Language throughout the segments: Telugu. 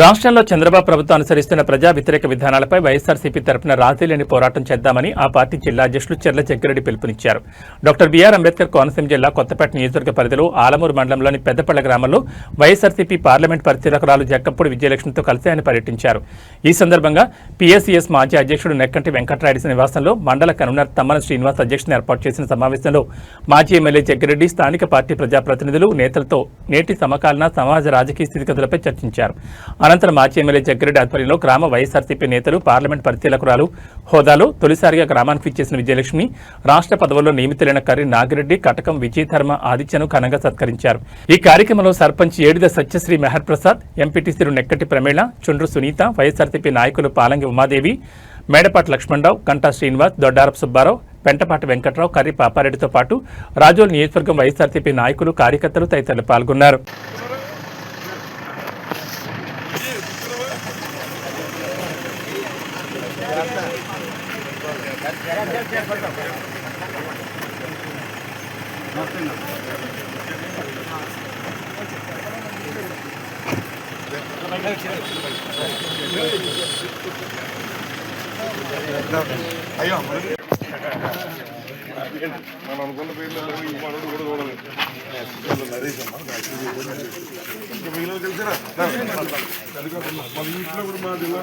రాష్ట్రంలో చంద్రబాబు ప్రభుత్వం అనుసరిస్తున్న ప్రజా వ్యతిరేక విధానాలపై వైఎస్ఆర్సీపీ తరపున రాజీలేని పోరాటం చేద్దామని ఆ పార్టీ జిల్లా అధ్యక్షులు చెర్ల జగ్గిరెడ్డి పిలుపునిచ్చారు. డాక్టర్ బీఆర్ అంబేద్కర్ కోనసీమ జిల్లా కొత్తపేట నియోజకవర్గ పరిధిలో ఆలమూరు మండలంలోని పెద్దపళ్ళ గ్రామంలో వైఎస్ఆర్సీపీ పార్లమెంట్ పరిశీలకురాలు జక్కప్పుడు విజయలక్ష్మితో కలిసి ఆయన పర్యటించారు. ఈ సందర్భంగా పీఎస్సీఎస్ మాజీ అధ్యక్షుడు నెక్కంటి వెంకటరాయుడు నివాసంలో మండల కన్వీనర్ తమ్మన శ్రీనివాస్ అధ్యక్షుని ఏర్పాటు చేసిన సమావేశంలో మాజీ ఎమ్మెల్యే జగ్గిరెడ్డి స్థానిక పార్టీ ప్రజాప్రతినిధులు నేతలతో నేటి సమకాలీన సమాజ రాజకీయ స్థితిగతులపై చర్చించారు. అనంతరం మాజీ ఎమ్మెల్యే జగ్గిరెడ్డి ఆధ్వర్యంలో గ్రామ వైఎస్ఆర్సీపీ నేతలు పార్లమెంట్ పరిశీలకురాలు హోదాలో తొలిసారిగా గ్రామానికి విచ్చేసిన విజయలక్ష్మి రాష్ట్ర పదవుల్లో నియమితులైన కర్రి నాగిరెడ్డి కటకం విజయధర్మ ఆదిత్యను ఘనంగా సత్కరించారు. ఈ కార్యక్రమంలో సర్పంచ్ ఏడిద సత్యశ్రీ మెహర్ ప్రసాద్ ఎంపీటీసీలు నెక్కటి ప్రమేళ చుండ్రు సునీత వైఎస్ఆర్సీపీ నాయకులు పాలంగి ఉమాదేవి మేడపాటి లక్ష్మణరావు కంటా శ్రీనివాస్ దొడ్డారపు సుబ్బారావు పెంటపాటి వెంకట్రావు కర్రి పాపారెడ్డితో పాటు రాజోల్ నియోజకవర్గం వైఎస్ఆర్సీపీ నాయకులు కార్యకర్తలు తదితరులు పాల్గొన్నారు. Ayo, mari. మనం అనుకున్న పేర్లు మనోడు కూడా చూడలేదు నరేష్ అమ్మ ఇంకా మిగిలిన తెలిసిరా మన ఇంట్లో కూడా మా జిల్లా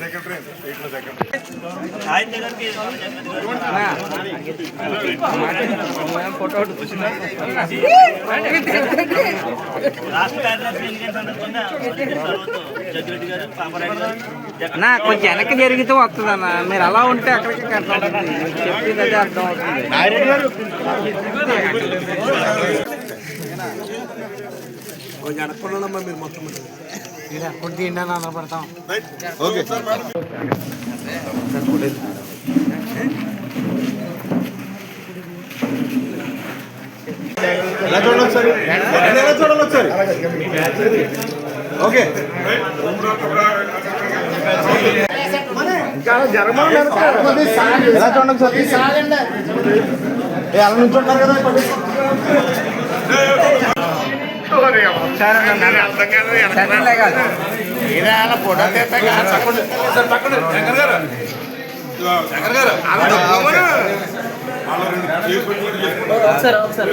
సెక్రటరీ కొంచెం వెనక్కి జరిగితే వస్తుంది అన్న మీరు అలా ఉంటే అక్కడికి అర్థం అవుతుంది మీరు చెప్పింది అదే అర్థం అవుతుంది. అడగకుండా మీరు మొత్తం ఇది ఎప్పుడు తిండి ఆధారపడతాం ఓకే. ఎలా చూడండి ఒకసారి? ఎలా చూడండి ఒకసారి? ఓకే. ఎలా చూడండి ఒకసారి ఏ, అలా నుంచి ఉంటారు కదా. సరేలే కాదు ఒకసారి ఒకసారి.